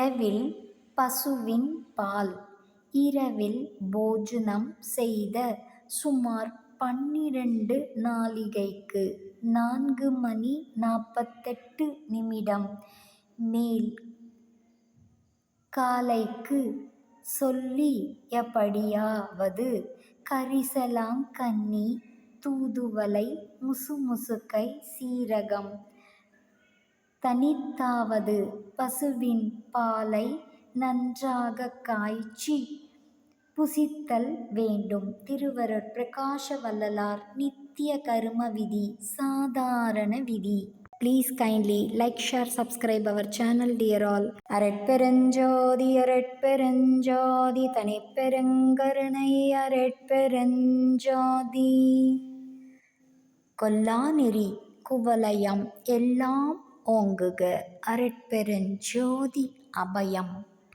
இரவில் பசுவின் பால் இரவில் போஜனம் செய்த சுமார் பன்னிரண்டு நாழிகைக்கு நான்கு மணி நாற்பத்தெட்டு நிமிடம். மேல் காலைக்குச் சொல்லியபடியாவது கரிசலாங்கண்ணி தூதுவளை முசுமுசுக்கை சீரகம் தனித்தாவது பசுவின் பாலை நன்றாகக் காய்ச்சி புசித்தல் வேண்டும். திருவருட் பிரகாச வள்ளலார் நித்திய கரும விதி சாதாரண விதி. Please kindly like share subscribe our channel dear all அரட்பெருஞ்சோதி அரட்பெருஞ்சோதி தனிப்பெருங்கருணை அரட்பெருஞ்ஜோதி கொல்லாநெறி குவலயம் எல்லாம் ஓங்குக அருட்பெருஞ்சோதி அபயம்.